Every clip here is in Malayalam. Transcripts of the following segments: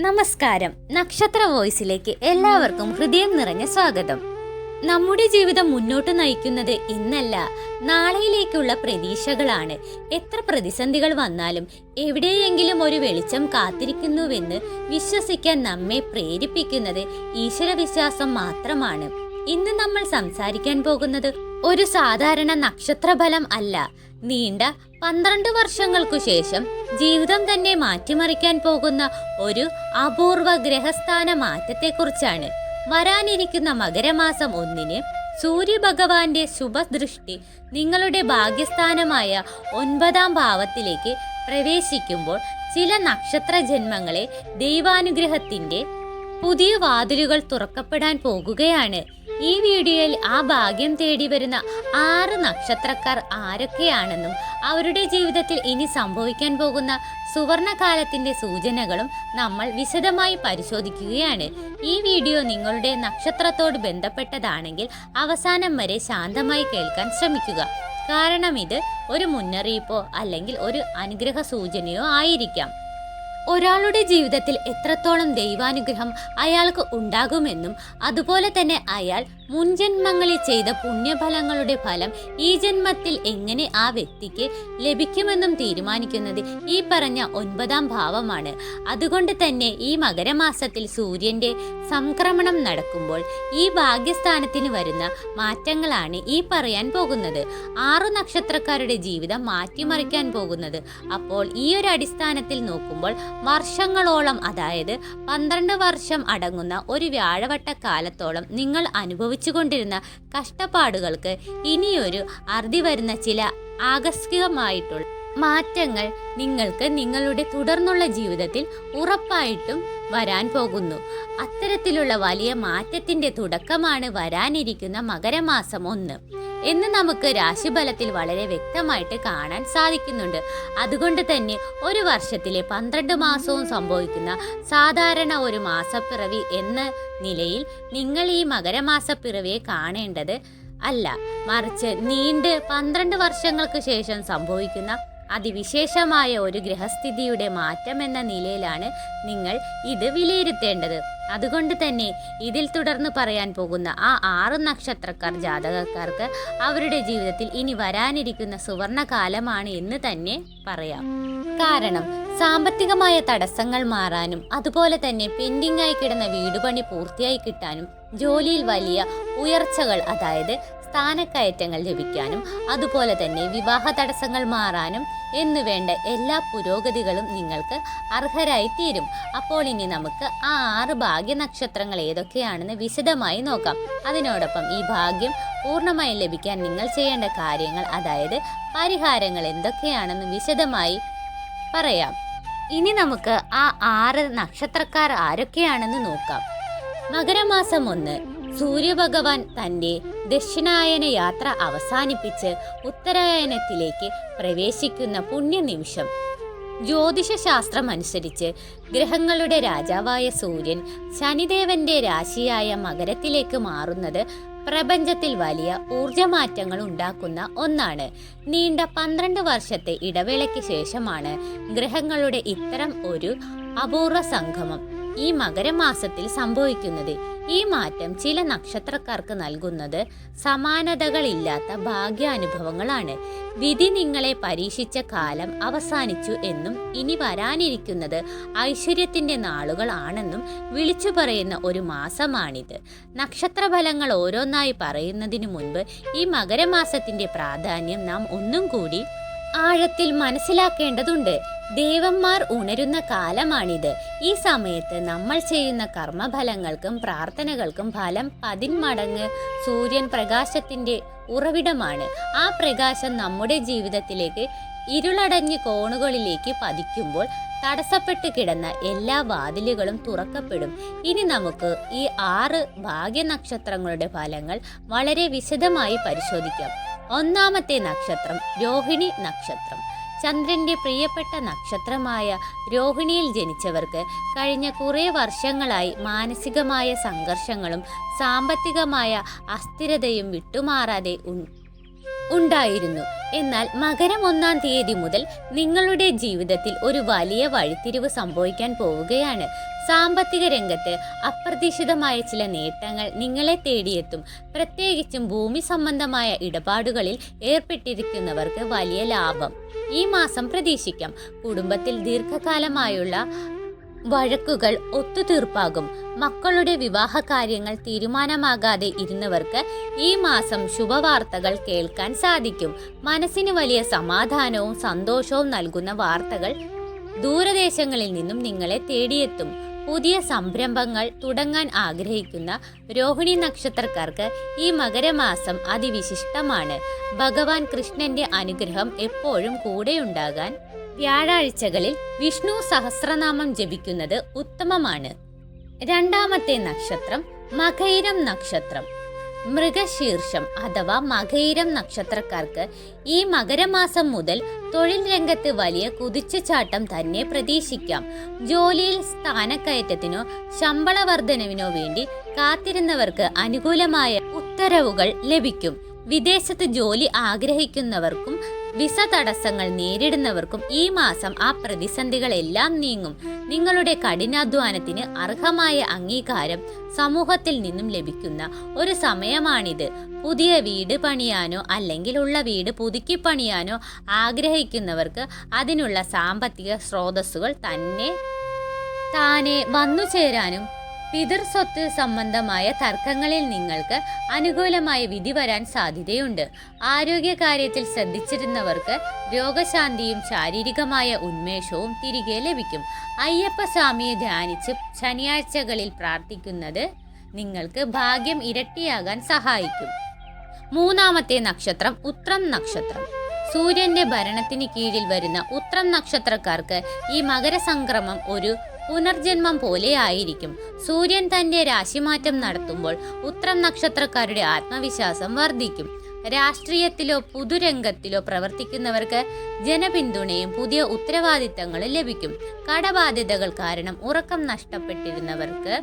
നമസ്കാരം. നക്ഷത്ര വോയിസിലേക്ക് എല്ലാവർക്കും ഹൃദയം നിറഞ്ഞ സ്വാഗതം. നമ്മുടെ ജീവിതം മുന്നോട്ട് നയിക്കുന്നത് ഇന്നല്ല നാളെയിലേക്കുള്ള പ്രതീക്ഷകളാണ്. എത്ര പ്രതിസന്ധികൾ വന്നാലും എവിടെയെങ്കിലും ഒരു വെളിച്ചം കാത്തിരിക്കുന്നുവെന്ന് വിശ്വസിക്കാൻ നമ്മെ പ്രേരിപ്പിക്കുന്നത് ഈശ്വരവിശ്വാസം മാത്രമാണ്. ഇന്ന് നമ്മൾ സംസാരിക്കാൻ പോകുന്നത് ഒരു സാധാരണ നക്ഷത്രഫലം അല്ല. നീണ്ട പന്ത്രണ്ട് വർഷങ്ങൾക്കു ശേഷം ജീവിതം തന്നെ മാറ്റിമറിക്കാൻ പോകുന്ന ഒരു അപൂർവ ഗ്രഹസ്ഥാന മാറ്റത്തെക്കുറിച്ചാണ് വരാനിരിക്കുന്ന മകരമാസം ഒന്നിന് സൂര്യഭഗവാന്റെ ശുഭദൃഷ്ടി നിങ്ങളുടെ ഭാഗ്യസ്ഥാനമായ ഒൻപതാം ഭാവത്തിലേക്ക് പ്രവേശിക്കുമ്പോൾ ചില നക്ഷത്ര ജന്മങ്ങളെ ദൈവാനുഗ്രഹത്തിന്റെ പുതിയ വാതിലുകൾ തുറക്കപ്പെടാൻ പോകുകയാണ് ഈ വീഡിയോയിൽ ആ ഭാഗ്യം തേടി വരുന്ന ആറ് നക്ഷത്രക്കാർ ആരൊക്കെയാണെന്നും അവരുടെ ജീവിതത്തിൽ ഇനി സംഭവിക്കാൻ പോകുന്ന സുവർണകാലത്തിന്റെ സൂചനകളും നമ്മൾ വിശദമായി പരിശോധിക്കുകയാണ്. ഈ വീഡിയോ നിങ്ങളുടെ നക്ഷത്രത്തോട് ബന്ധപ്പെട്ടതാണെങ്കിൽ അവസാനം വരെ ശാന്തമായി കേൾക്കാൻ ശ്രമിക്കുക. കാരണം ഇത് ഒരു മുന്നറിയിപ്പോ അല്ലെങ്കിൽ ഒരു അനുഗ്രഹ സൂചനയോ ആയിരിക്കാം. ഒരാളുടെ ജീവിതത്തിൽ എത്രത്തോളം ദൈവാനുഗ്രഹം അയാൾക്ക് ഉണ്ടാകുമെന്നും അതുപോലെ തന്നെ അയാൾ മുൻജന്മങ്ങളിൽ ചെയ്ത പുണ്യഫലങ്ങളുടെ ഫലം ഈ ജന്മത്തിൽ എങ്ങനെ ആ വ്യക്തിക്ക് ലഭിക്കുമെന്നും തീരുമാനിക്കുന്നത് ഈ പറഞ്ഞ ഒൻപതാം ഭാവമാണ്. അതുകൊണ്ട് തന്നെ ഈ മകരമാസത്തിൽ സൂര്യന്റെ സംക്രമണം നടക്കുമ്പോൾ ഈ ഭാഗ്യസ്ഥാനത്തിന് വരുന്ന മാറ്റങ്ങളാണ് ഈ പറയാൻ പോകുന്നത്. ആറു നക്ഷത്രക്കാരുടെ ജീവിതം മാറ്റിമറിക്കാൻ പോകുന്നത്. അപ്പോൾ ഈ ഒരു അടിസ്ഥാനത്തിൽ നോക്കുമ്പോൾ വർഷങ്ങളോളം അതായത് പന്ത്രണ്ട് വർഷം അടങ്ങുന്ന ഒരു വ്യാഴവട്ട കാലത്തോളം നിങ്ങൾ അനുഭവിച്ചുകൊണ്ടിരുന്ന കഷ്ടപ്പാടുകൾക്ക് ഇനിയൊരു അറുതി വരുന്ന ചില ആകസ്മികമായിട്ടുള്ള മാറ്റങ്ങൾ നിങ്ങൾക്ക് നിങ്ങളുടെ തുടർന്നുള്ള ജീവിതത്തിൽ ഉറപ്പായിട്ടും വരാൻ പോകുന്നു. അത്തരത്തിലുള്ള വലിയ മാറ്റത്തിന്റെ തുടക്കമാണ് വരാനിരിക്കുന്ന മകരമാസം ഒന്ന് എന്ന് നമുക്ക് രാശിഫലത്തിൽ വളരെ വ്യക്തമായിട്ട് കാണാൻ സാധിക്കുന്നുണ്ട്. അതുകൊണ്ട് തന്നെ ഒരു വർഷത്തിലെ പന്ത്രണ്ട് മാസവും സംഭവിക്കുന്ന സാധാരണ ഒരു മാസപ്പിറവി എന്ന നിലയിൽ നിങ്ങൾ ഈ മകരമാസപ്പിറവിയെ കാണേണ്ടത് അല്ല. മറിച്ച് നീണ്ട് പന്ത്രണ്ട് വർഷങ്ങൾക്ക് ശേഷം സംഭവിക്കുന്ന അതിവിശേഷമായ ഒരു ഗ്രഹസ്ഥിതിയുടെ മാറ്റം എന്ന നിലയിലാണ് നിങ്ങൾ ഇത് വിലയിരുത്തേണ്ടത്. അതുകൊണ്ട് തന്നെ ഇതിൽ തുടർന്ന് പറയാൻ പോകുന്ന ആ ആറ് നക്ഷത്രക്കാർ ജാതകക്കാർക്ക് അവരുടെ ജീവിതത്തിൽ ഇനി വരാനിരിക്കുന്ന സുവർണ കാലമാണ് എന്ന് തന്നെ പറയാം. കാരണം സാമ്പത്തികമായ തടസ്സങ്ങൾ മാറാനും അതുപോലെ തന്നെ പെൻഡിംഗ് ആയി കിടന്ന വീടുപണി പൂർത്തിയായി കിട്ടാനും ജോലിയിൽ വലിയ ഉയർച്ചകൾ അതായത് സ്ഥാനക്കയറ്റങ്ങൾ ലഭിക്കാനും അതുപോലെ തന്നെ വിവാഹ തടസ്സങ്ങൾ മാറാനും എന്നു വേണ്ട എല്ലാ പുരോഗതികളും നിങ്ങൾക്ക് അർഹരായി തീരും അപ്പോൾ ഇനി നമുക്ക് ആ ആറ് ഭാഗ്യ നക്ഷത്രങ്ങൾ ഏതൊക്കെയാണെന്ന് വിശദമായി നോക്കാം. അതിനോടൊപ്പം ഈ ഭാഗ്യം പൂർണമായി ലഭിക്കാൻ നിങ്ങൾ ചെയ്യേണ്ട കാര്യങ്ങൾ അതായത് പരിഹാരങ്ങൾ എന്തൊക്കെയാണെന്ന് വിശദമായി പറയാം. ഇനി നമുക്ക് ആ ആറ് നക്ഷത്രക്കാർ ആരൊക്കെയാണെന്ന് നോക്കാം. മകരമാസം ഒന്ന് സൂര്യഭഗവാൻ തന്റെ ദക്ഷിണായന യാത്ര അവസാനിപ്പിച്ച് ഉത്തരായനത്തിലേക്ക് പ്രവേശിക്കുന്ന പുണ്യനിമിഷം. ജ്യോതിഷശാസ്ത്രം അനുസരിച്ച് ഗ്രഹങ്ങളുടെ രാജാവായ സൂര്യൻ ശനിദേവന്റെ രാശിയായ മകരത്തിലേക്ക് മാറുന്നത് പ്രപഞ്ചത്തിൽ വലിയ ഊർജമാറ്റങ്ങൾ ഉണ്ടാക്കുന്ന ഒന്നാണ്. നീണ്ട പന്ത്രണ്ട് വർഷത്തെ ഇടവേളയ്ക്ക് ശേഷമാണ് ഗ്രഹങ്ങളുടെ ഇത്തരം ഒരു അപൂർവ സംഗമം. ഈ മകരമാസത്തിൽ സംഭവിക്കുന്നത്. ഈ മാറ്റം ചില നക്ഷത്രക്കാർക്ക് നൽകുന്നത് സമാനതകളില്ലാത്ത ഭാഗ്യാനുഭവങ്ങളാണ്. വിധി നിങ്ങളെ പരീക്ഷിച്ച കാലം അവസാനിച്ചു എന്നും ഇനി വരാനിരിക്കുന്നത് ഐശ്വര്യത്തിന്റെ നാളുകൾ ആണെന്നും വിളിച്ചു പറയുന്ന ഒരു മാസമാണിത്. നക്ഷത്രഫലങ്ങൾ ഓരോന്നായി പറയുന്നതിനു മുൻപ് ഈ മകരമാസത്തിന്റെ പ്രാധാന്യം നാം ഒന്നും കൂടി ആഴത്തിൽ മനസ്സിലാക്കേണ്ടതുണ്ട്. ദേവന്മാർ ഉണരുന്ന കാലമാണിത്. ഈ സമയത്ത് നമ്മൾ ചെയ്യുന്ന കർമ്മഫലങ്ങൾക്കും പ്രാർത്ഥനകൾക്കും ഫലം പതിന്മടങ്ങ് സൂര്യൻ പ്രകാശത്തിന്റെ ഉറവിടമാണ്. ആ പ്രകാശം നമ്മുടെ ജീവിതത്തിലേക്ക് ഇരുളടഞ്ഞ് കോണുകളിലേക്ക് പതിക്കുമ്പോൾ തടസ്സപ്പെട്ട് കിടന്ന എല്ലാ വാതിലുകളും തുറക്കപ്പെടും. ഇനി നമുക്ക് ഈ ആറ് ഭാഗ്യനക്ഷത്രങ്ങളുടെ ഫലങ്ങൾ വളരെ വിശദമായി പരിശോധിക്കാം. ഒന്നാമത്തെ നക്ഷത്രം രോഹിണി നക്ഷത്രം. ചന്ദ്രന്റെ പ്രിയപ്പെട്ട നക്ഷത്രമായ രോഹിണിയിൽ ജനിച്ചവർക്ക് കഴിഞ്ഞ കുറേ വർഷങ്ങളായി മാനസികമായ സംഘർഷങ്ങളും സാമ്പത്തികമായ അസ്ഥിരതയും വിട്ടുമാറാതെ ഉണ്ടായിരുന്നു. എന്നാൽ മകരം ഒന്നാം തീയതി മുതൽ നിങ്ങളുടെ ജീവിതത്തിൽ ഒരു വലിയ വഴിത്തിരിവ് സംഭവിക്കാൻ പോവുകയാണ്. സാമ്പത്തിക രംഗത്ത് അപ്രതീക്ഷിതമായ ചില നേട്ടങ്ങൾ നിങ്ങളെ തേടിയെത്തും. പ്രത്യേകിച്ചും ഭൂമി സംബന്ധമായ ഇടപാടുകളിൽ ഏർപ്പെട്ടിരിക്കുന്നവർക്ക് വലിയ ലാഭം. ഈ മാസം പ്രതീക്ഷിക്കാം. കുടുംബത്തിൽ ദീർഘകാലമായുള്ള വഴക്കുകൾ ഒത്തുതീർപ്പാകും. മക്കളുടെ വിവാഹ കാര്യങ്ങൾ തീരുമാനമാകാതെ ഇരുന്നവർക്ക് ഈ മാസം ശുഭവാർത്തകൾ കേൾക്കാൻ സാധിക്കും. മനസ്സിന് വലിയ സമാധാനവും സന്തോഷവും നൽകുന്ന വാർത്തകൾ ദൂരദേശങ്ങളിൽ നിന്നും നിങ്ങളെ തേടിയെത്തും. പുതിയ സംരംഭങ്ങൾ തുടങ്ങാൻ ആഗ്രഹിക്കുന്ന രോഹിണി നക്ഷത്രക്കാർക്ക് ഈ മകരമാസം അതിവിശിഷ്ടമാണ്. ഭഗവാൻ കൃഷ്ണന്റെ അനുഗ്രഹം എപ്പോഴും കൂടെയുണ്ടാകാൻ വ്യാഴാഴ്ചകളിൽ വിഷ്ണു സഹസ്രനാമം ജപിക്കുന്നത് ഉത്തമമാണ്. രണ്ടാമത്തെ നക്ഷത്രം മകൈരം നക്ഷത്രം. മൃഗശീർഷം അഥവാ മകൈരം നക്ഷത്രക്കാർക്ക് ഈ മകരമാസം മുതൽ തൊഴിൽ രംഗത്ത് വലിയ കുതിച്ചുചാട്ടം തന്നെ പ്രതീക്ഷിക്കാം. ജോലിയിൽ സ്ഥാനക്കയറ്റത്തിനോ ശമ്പള വർധനവിനോ വേണ്ടി കാത്തിരുന്നവർക്ക് അനുകൂലമായ ഉത്തരവുകൾ ലഭിക്കും. വിദേശത്ത് ജോലി ആഗ്രഹിക്കുന്നവർക്കും വിസ തടസ്സങ്ങൾ നേരിടുന്നവർക്കും ഈ മാസം ആ പ്രതിസന്ധികളെല്ലാം നീങ്ങും. നിങ്ങളുടെ കഠിനാധ്വാനത്തിന് അർഹമായ അംഗീകാരം സമൂഹത്തിൽ നിന്നും ലഭിക്കുന്ന ഒരു സമയമാണിത്. പുതിയ വീട് പണിയാനോ അല്ലെങ്കിൽ ഉള്ള വീട് പുതുക്കി പണിയാനോ ആഗ്രഹിക്കുന്നവർക്ക് അതിനുള്ള സാമ്പത്തിക സ്രോതസ്സുകൾ തന്നെ താനെ വന്നു ചേരാനും പിതൃ സ്വത്ത് സംബന്ധമായ തർക്കങ്ങളിൽ നിങ്ങൾക്ക് അനുകൂലമായ വിധി വരാൻ സാധ്യതയുണ്ട്. ആരോഗ്യകാര്യത്തിൽ ശ്രദ്ധിച്ചിരുന്നവർക്ക് രോഗശാന്തിയും ശാരീരികമായ ഉന്മേഷവും തിരികെ ലഭിക്കും. അയ്യപ്പ സ്വാമിയെ ധ്യാനിച്ച് ശനിയാഴ്ചകളിൽ പ്രാർത്ഥിക്കുന്നത് നിങ്ങൾക്ക് ഭാഗ്യം ഇരട്ടിയാകാൻ സഹായിക്കും. മൂന്നാമത്തെ നക്ഷത്രം ഉത്രം നക്ഷത്രം. സൂര്യന്റെ ഭരണത്തിന് കീഴിൽ വരുന്ന ഉത്രം നക്ഷത്രക്കാർക്ക് ഈ മകരസംക്രമം ഒരു പുനർജന്മം പോലെ ആയിരിക്കും സൂര്യൻ തന്റെ രാശിമാറ്റം നടത്തുമ്പോൾ ഉത്രം നക്ഷത്രക്കാരുടെ ആത്മവിശ്വാസം വർദ്ധിക്കും. രാഷ്ട്രീയത്തിലോ പുതുരംഗത്തിലോ പ്രവർത്തിക്കുന്നവർക്ക് ജനപിന്തുണയും പുതിയ ഉത്തരവാദിത്തങ്ങളും ലഭിക്കും. കടബാധ്യതകൾ കാരണം ഉറക്കം നഷ്ടപ്പെട്ടിരുന്നവർക്ക്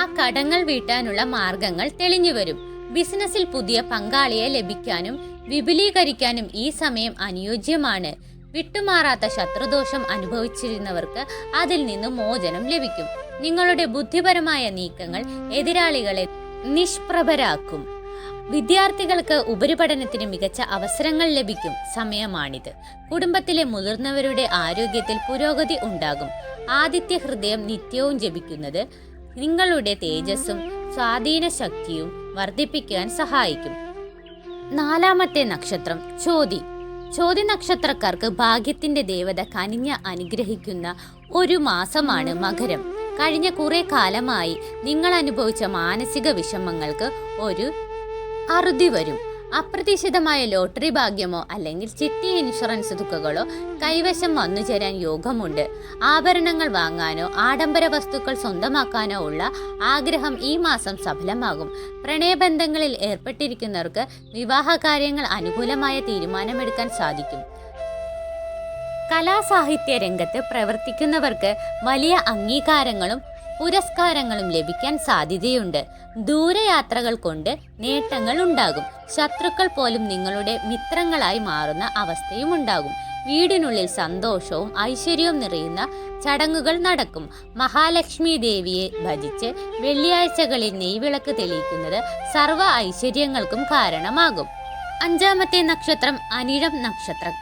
ആ കടങ്ങൾ വീട്ടാനുള്ള മാർഗങ്ങൾ തെളിഞ്ഞു വരും ബിസിനസ്സിൽ പുതിയ പങ്കാളിയെ ലഭിക്കാനും വിപുലീകരിക്കാനും ഈ സമയം അനുയോജ്യമാണ്. വിട്ടുമാറാത്ത ശത്രുദോഷം അനുഭവിച്ചിരുന്നവർക്ക് അതിൽ നിന്ന് മോചനം ലഭിക്കും. നിങ്ങളുടെ ബുദ്ധിപരമായ നീക്കങ്ങൾ എതിരാളികളെ നിഷ്പ്രഭരാക്കും. വിദ്യാർത്ഥികൾക്ക് ഉപരിപഠനത്തിന് മികച്ച അവസരങ്ങൾ ലഭിക്കും. സമയമാണിത്. കുടുംബത്തിലെ മുതിർന്നവരുടെ ആരോഗ്യത്തിൽ പുരോഗതി ഉണ്ടാകും. ആദിത്യ ഹൃദയം നിത്യവും ജപിക്കുന്നത് നിങ്ങളുടെ തേജസ്സും സ്വാധീന ശക്തിയും വർദ്ധിപ്പിക്കാൻ സഹായിക്കും. നാലാമത്തെ നക്ഷത്രം ചോതി. ചോതി നക്ഷത്രക്കാർക്ക് ഭാഗ്യത്തിന്റെ ദേവത കനിഞ്ഞ അനുഗ്രഹിക്കുന്ന ഒരു മാസമാണ് മകരം. കഴിഞ്ഞ കുറെ കാലമായി നിങ്ങൾ അനുഭവിച്ച മാനസിക വിഷമങ്ങൾക്ക് ഒരു അറുതി വരും. അപ്രതീക്ഷിതമായ ലോട്ടറി ഭാഗ്യമോ അല്ലെങ്കിൽ ചിട്ടി ഇൻഷുറൻസ് തുകകളോ കൈവശം വന്നു ചേരാൻ യോഗമുണ്ട്. ആഭരണങ്ങൾ വാങ്ങാനോ ആഡംബര വസ്തുക്കൾ സ്വന്തമാക്കാനോ ഉള്ള ആഗ്രഹം ഈ മാസം സഫലമാകും. പ്രണയബന്ധങ്ങളിൽ ഏർപ്പെട്ടിരിക്കുന്നവർക്ക് വിവാഹ കാര്യങ്ങൾ അനുകൂലമായ തീരുമാനമെടുക്കാൻ സാധിക്കും. കലാസാഹിത്യ രംഗത്ത് പ്രവർത്തിക്കുന്നവർക്ക് വലിയ അംഗീകാരങ്ങളും പുരസ്കാരങ്ങളും ലഭിക്കാൻ സാധ്യതയുണ്ട്. ദൂരയാത്രകൾ കൊണ്ട് നേട്ടങ്ങൾ ഉണ്ടാകും. ശത്രുക്കൾ പോലും നിങ്ങളുടെ മിത്രങ്ങളായി മാറുന്ന അവസ്ഥയും ഉണ്ടാകും. വീടിനുള്ളിൽ സന്തോഷവും ഐശ്വര്യവും നിറയുന്ന ചടങ്ങുകൾ നടക്കും. മഹാലക്ഷ്മി ദേവിയെ ഭജിച്ച് വെള്ളിയാഴ്ചകളിൽ നെയ്വിളക്ക് തെളിയിക്കുന്നത് സർവ ഐശ്വര്യങ്ങൾക്കും കാരണമാകും. അഞ്ചാമത്തെ നക്ഷത്രം അനിഴം നക്ഷത്രം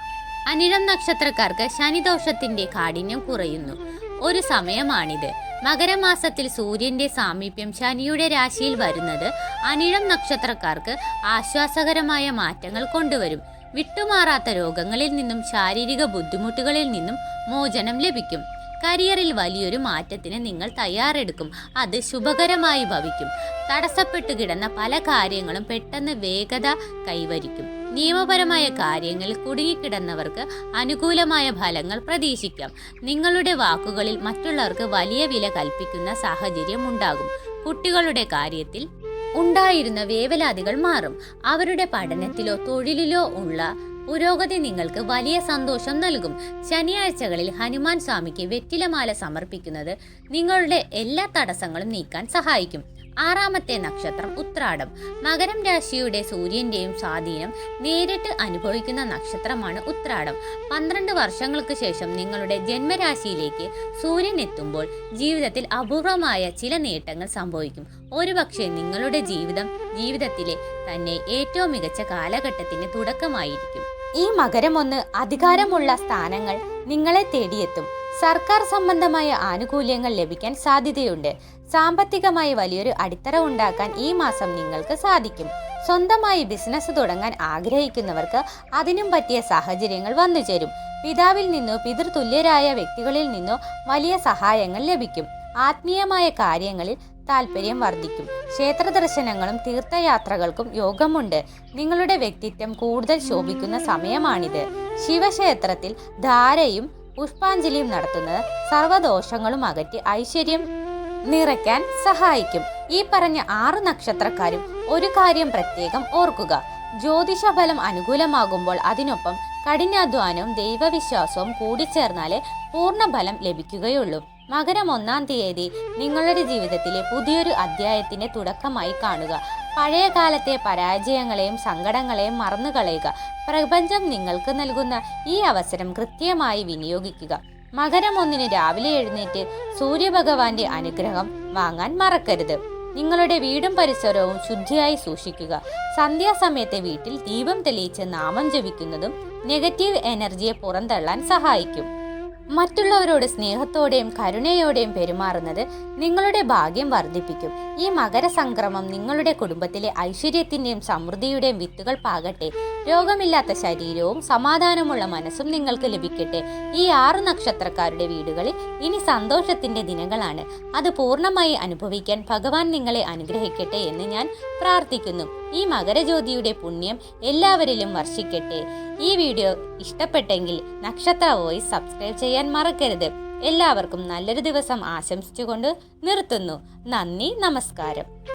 അനിഴം നക്ഷത്രക്കാർക്ക് ശനിദോഷത്തിന്റെ കാഠിന്യം കുറയുന്നു. ഒരു സമയമാണിത്. മകരമാസത്തിൽ സൂര്യന്റെ സാമീപ്യം ശനിയുടെ രാശിയിൽ വരുന്നത് അനിഴം നക്ഷത്രക്കാർക്ക് ആശ്വാസകരമായ മാറ്റങ്ങൾ കൊണ്ടുവരും. വിട്ടുമാറാത്ത രോഗങ്ങളിൽ നിന്നും ശാരീരിക ബുദ്ധിമുട്ടുകളിൽ നിന്നും മോചനം ലഭിക്കും. കരിയറിൽ വലിയൊരു മാറ്റത്തിന് നിങ്ങൾ തയ്യാറെടുക്കും. അത് ശുഭകരമായി ഭവിക്കും. തടസ്സപ്പെട്ടു കിടന്ന പല കാര്യങ്ങളും പെട്ടെന്ന് വേഗത കൈവരിക്കും. നിയമപരമായ കാര്യങ്ങളിൽ കുടുങ്ങിക്കിടന്നവർക്ക് അനുകൂലമായ ഫലങ്ങൾ പ്രതീക്ഷിക്കാം. നിങ്ങളുടെ വാക്കുകളിൽ മറ്റുള്ളവർക്ക് വലിയ വില കൽപ്പിക്കുന്ന സാഹചര്യം ഉണ്ടാകും. കുട്ടികളുടെ കാര്യത്തിൽ ഉണ്ടായിരുന്ന വേവലാതികൾ മാറും. അവരുടെ പഠനത്തിലോ തൊഴിലിലോ ഉള്ള പുരോഗതി നിങ്ങൾക്ക് വലിയ സന്തോഷം നൽകും. ശനിയാഴ്ചകളിൽ ഹനുമാൻ സ്വാമിക്ക് വെറ്റിലമാല സമർപ്പിക്കുന്നത് നിങ്ങളുടെ എല്ലാ തടസ്സങ്ങളും നീക്കാൻ സഹായിക്കും. ആറാമത്തെ നക്ഷത്രം ഉത്രാടം. മകരം രാശിയുടെ സൂര്യന്റെയും സ്വാധീനം നേരിട്ട് അനുഭവിക്കുന്ന നക്ഷത്രമാണ് ഉത്രാടം. പന്ത്രണ്ട് വർഷങ്ങൾക്ക് ശേഷം നിങ്ങളുടെ ജന്മരാശിയിലേക്ക് സൂര്യൻ എത്തുമ്പോൾ ജീവിതത്തിൽ അപൂർവമായ ചില നേട്ടങ്ങൾ സംഭവിക്കും. ഒരുപക്ഷെ നിങ്ങളുടെ ജീവിതം ജീവിതത്തിലെ തന്നെ ഏറ്റവും മികച്ച കാലഘട്ടത്തിന് തുടക്കമായിരിക്കും. ഈ മകരം ഒന്ന് അധികാരമുള്ള സ്ഥാനങ്ങൾ നിങ്ങളെ തേടിയെത്തും. സർക്കാർ സംബന്ധമായ ആനുകൂല്യങ്ങൾ ലഭിക്കാൻ സാധ്യതയുണ്ട്. സാമ്പത്തികമായി വലിയൊരു അടിത്തറ ഉണ്ടാക്കാൻ ഈ മാസം നിങ്ങൾക്ക് സാധിക്കും. സ്വന്തമായി ബിസിനസ് തുടങ്ങാൻ ആഗ്രഹിക്കുന്നവർക്ക് അതിനും പറ്റിയ സാഹചര്യങ്ങൾ വന്നുചേരും പിതാവിൽ നിന്നോ പിതൃതുല്യരായ വ്യക്തികളിൽ നിന്നോ വലിയ സഹായങ്ങൾ ലഭിക്കും. ആത്മീയമായ കാര്യങ്ങളിൽ താല്പര്യം വർദ്ധിക്കും. ക്ഷേത്ര ദർശനങ്ങളും തീർത്ഥയാത്രകൾക്കും യോഗമുണ്ട്. നിങ്ങളുടെ വ്യക്തിത്വം കൂടുതൽ ശോഭിക്കുന്ന സമയമാണിത്. ശിവക്ഷേത്രത്തിൽ ധാരയും പുഷ്പാഞ്ജലിയും നടത്തുന്നത് സർവദോഷങ്ങളും അകറ്റി ഐശ്വര്യം നിറയ്ക്കാൻ സഹായിക്കും. ഈ പറഞ്ഞ ആറ് നക്ഷത്രക്കാരും ഒരു കാര്യം പ്രത്യേകം ഓർക്കുക. ജ്യോതിഷ ഫലം അനുകൂലമാകുമ്പോൾ അതിനൊപ്പം കഠിനാധ്വാനവും ദൈവവിശ്വാസവും കൂടിച്ചേർന്നാലേ പൂർണഫലം ലഭിക്കുകയുള്ളൂ. മകരം ഒന്നാം തീയതി നിങ്ങളുടെ ജീവിതത്തിലെ പുതിയൊരു അധ്യായത്തിന്റെ തുടക്കമായി കാണുക. പഴയ കാലത്തെ പരാജയങ്ങളെയും സങ്കടങ്ങളെയും മറന്നുകളയുക. പ്രപഞ്ചം നിങ്ങൾക്ക് നൽകുന്ന ഈ അവസരം കൃത്യമായി വിനിയോഗിക്കുക. മകരം ഒന്നിന് രാവിലെ എഴുന്നേറ്റ് സൂര്യഭഗവാന്റെ അനുഗ്രഹം വാങ്ങാൻ മറക്കരുത്. നിങ്ങളുടെ വീടും പരിസരവും ശുദ്ധിയായി സൂക്ഷിക്കുക. സന്ധ്യാസമയത്തെ വീട്ടിൽ ദീപം തെളിയിച്ച് നാമം ജപിക്കുന്നതും നെഗറ്റീവ് എനർജിയെ പുറന്തള്ളാൻ സഹായിക്കും. മറ്റുള്ളവരോട് സ്നേഹത്തോടെയും കരുണയോടെയും പെരുമാറുന്നത് നിങ്ങളുടെ ഭാഗ്യം വർദ്ധിപ്പിക്കും. ഈ മകരസംക്രമം നിങ്ങളുടെ കുടുംബത്തിലെ ഐശ്വര്യത്തിന്റെയും സമൃദ്ധിയുടെയും വിത്തുകൾ പാകട്ടെ. രോഗമില്ലാത്ത ശരീരവും സമാധാനമുള്ള മനസ്സും നിങ്ങൾക്ക് ലഭിക്കട്ടെ. ഈ ആറ് നക്ഷത്രക്കാരുടെ വീടുകളിൽ ഇനി സന്തോഷത്തിന്റെ ദിനങ്ങളാണ്. അത് പൂർണമായി അനുഭവിക്കാൻ ഭഗവാൻ നിങ്ങളെ അനുഗ്രഹിക്കട്ടെ എന്ന് ഞാൻ പ്രാർത്ഥിക്കുന്നു. ഈ മകരജ്യോതിയുടെ പുണ്യം എല്ലാവരിലും വർഷിക്കട്ടെ. ഈ വീഡിയോ ഇഷ്ടപ്പെട്ടെങ്കിൽ നക്ഷത്ര വോയിസ് സബ്സ്ക്രൈബ് ചെയ്യാൻ മറക്കരുത്. എല്ലാവർക്കും നല്ലൊരു ദിവസം ആശംസിച്ചുകൊണ്ട് നിർത്തുന്നു. നന്ദി നമസ്കാരം.